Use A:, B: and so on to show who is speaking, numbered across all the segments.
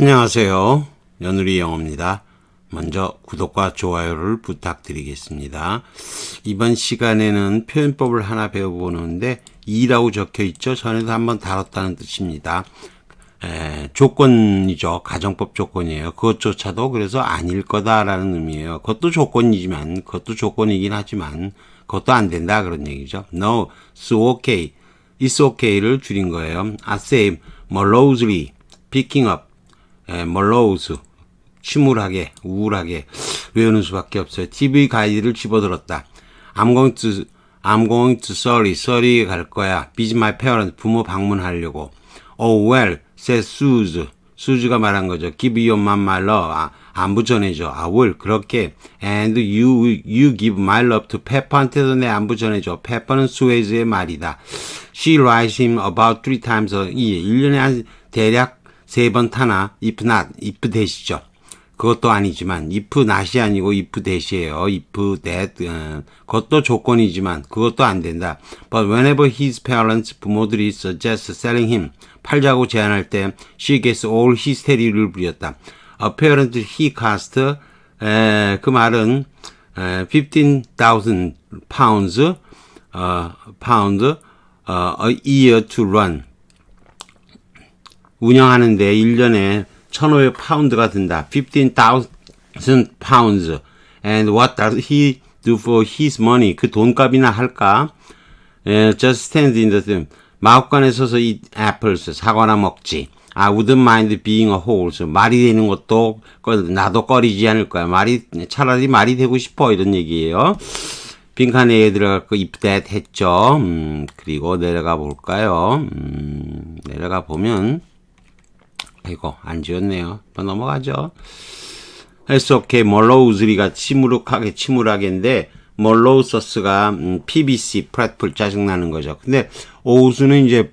A: 안녕하세요. 연우리 영어입니다. 먼저 구독과 좋아요를 부탁드리겠습니다. 이번 시간에는 표현법을 하나 배워보는데 이라고 적혀 있죠. 전에도 한번 다뤘다는 뜻입니다. 에, 조건이죠. 가정법 조건이에요. 그것조차도 그래서 아닐 거다라는 의미예요. 그것도 조건이지만, 그것도 조건이긴 하지만, 그것도 안 된다 그런 얘기죠. No, it's okay. It's okay를 줄인 거예요. I say morosely picking up, 에, morose 침울하게, 우울하게 외우는 수밖에 없어요. TV 가이드를 집어들었다. I'm going to, I'm going to Surrey, Surrey 갈 거야. Visit my parents, 부모 방문하려고. Oh well, said Suze. 수즈가 말한 거죠. Give your mom my love. 아, 안부 전해줘. I will. 그렇게. And you, you give my love to Pepper한테도 내 안부 전해줘. Pepper는 수에즈의 말이다. She writes him about three times a year. 1년에 한 대략 세 번 타나. If not, if 대시죠. 그것도 아니지만 if not이 아니고 if that이에요. if that 어, 그것도 조건이지만 그것도 안 된다. But whenever his parents 부모들이 suggest selling him 팔자고 제안할 때 she gets all hystery를 부렸다. Apparently he cost 에, 그 말은 에, 15,000 pounds 어, pound 어, a year to run 운영하는데 1년에 1,500 파운드가 든다. 15,000 pounds. And what does he do for his money? 그 돈값이나 할까? 예, just stand in the room. 마법관에 서서 eat apples. 사과나 먹지. I wouldn't mind being a horse. 말이 되는 것도 꺼- 나도 꺼리지 않을 거야. 말이 차라리 말이 되고 싶어 이런 얘기예요. 빈칸에 거 if that 했죠. 음, 그리고 내려가 볼까요? 음, 내려가 보면 아이고 안 지웠네요. 한번 넘어가죠. It's okay. 멀로우즈리가 침울하게 침울하게인데 멀로우서스가 음, PBC 프랫풀 짜증나는 거죠. 근데 오우수는 이제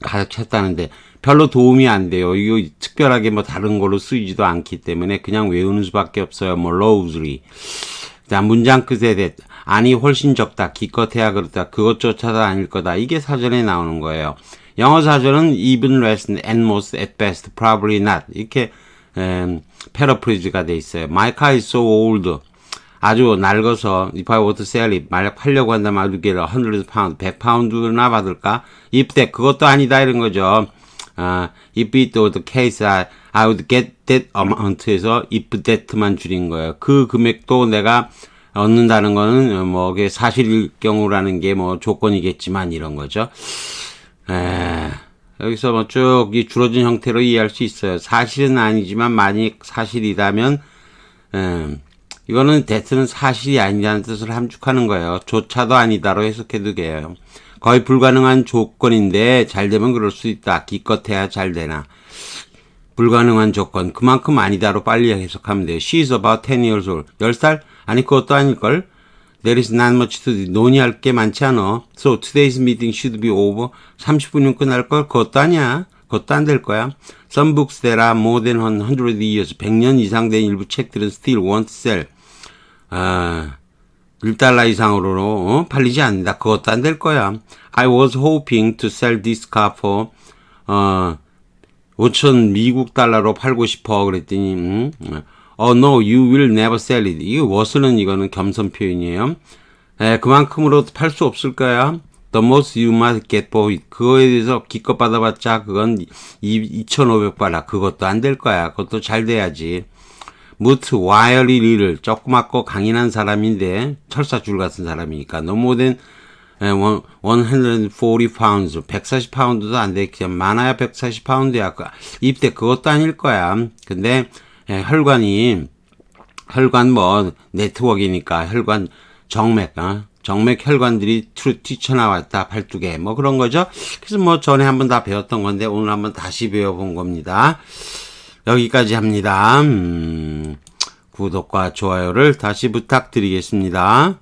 A: 가득 찼다는데 별로 도움이 안 돼요. 이거 특별하게 뭐 다른 걸로 쓰이지도 않기 때문에 그냥 외우는 수밖에 없어요. 멀로우즈리. 자, 문장 끝에 대 아니 훨씬 적다. 기껏해야 그렇다. 그것조차도 아닐 거다. 이게 사전에 나오는 거예요. 영어 사전은 even less and most at best probably not 이렇게 음, 패러프리즈가 돼 있어요. My car is so old. 아주 낡아서 if I were to sell it 만약 팔려고 한다면 get a hundred pound 100 파운드나 받을까? if that 그것도 아니다 이런 거죠. 아, if it were the case I, I would get that amount에서 if that만 줄인 거예요. 그 금액도 내가 얻는다는 거는 뭐 그게 사실일 경우라는 게 뭐 조건이겠지만 이런 거죠. 에, 여기서 뭐 쭉 이 줄어진 형태로 이해할 수 있어요. 사실은 아니지만 만약 사실이라면 음, 이거는 대트는 사실이 아니라는 뜻을 함축하는 거예요. 조차도 아니다로 해석해도 돼요. 거의 불가능한 조건인데 잘 되면 그럴 수 있다. 기껏해야 잘 되나. 불가능한 조건 그만큼 아니다로 빨리 해석하면 돼요. She is about 10 years old. 10살? 아니 그것도 아닐걸? There is not much to do. 논의할 게 많지 않아. So today's meeting should be over. 30분이면 끝날 걸? 그것도 아니야. 그것도 안 될 거야. Some books that are more than 100 years. 100년 이상 된 일부 책들은 still won't sell. 아, 1달러 이상으로 어? 팔리지 않는다. 그것도 안 될 거야. I was hoping to sell this car for 어, 5천 미국 달러로 팔고 싶어 그랬더니 음? Oh no, you will never sell it. 이거 was는 이거는 겸손 표현이에요. 에, 그만큼으로 팔 수 없을 거야. The most you might get for it. 그거에 대해서 기껏 받아봤자 그건 2,500발라. 그것도 안 될 거야. 그것도 잘 돼야지. 무트 와이어리 리를 조그맣고 강인한 사람인데 철사줄 같은 사람이니까 more than 140 pounds 140 파운드도 안 돼. 그냥 많아야 140 파운드야. 입대 그것도 아닐 거야. 근데 예, 혈관이 혈관 뭐 네트워크니까 혈관 정맥 어? 정맥 혈관들이 튀- 튀쳐나왔다 팔뚝에 뭐 그런 거죠. 그래서 뭐 전에 한번 다 배웠던 건데 오늘 한번 다시 배워본 겁니다. 여기까지 합니다. 음, 구독과 좋아요를 다시 부탁드리겠습니다.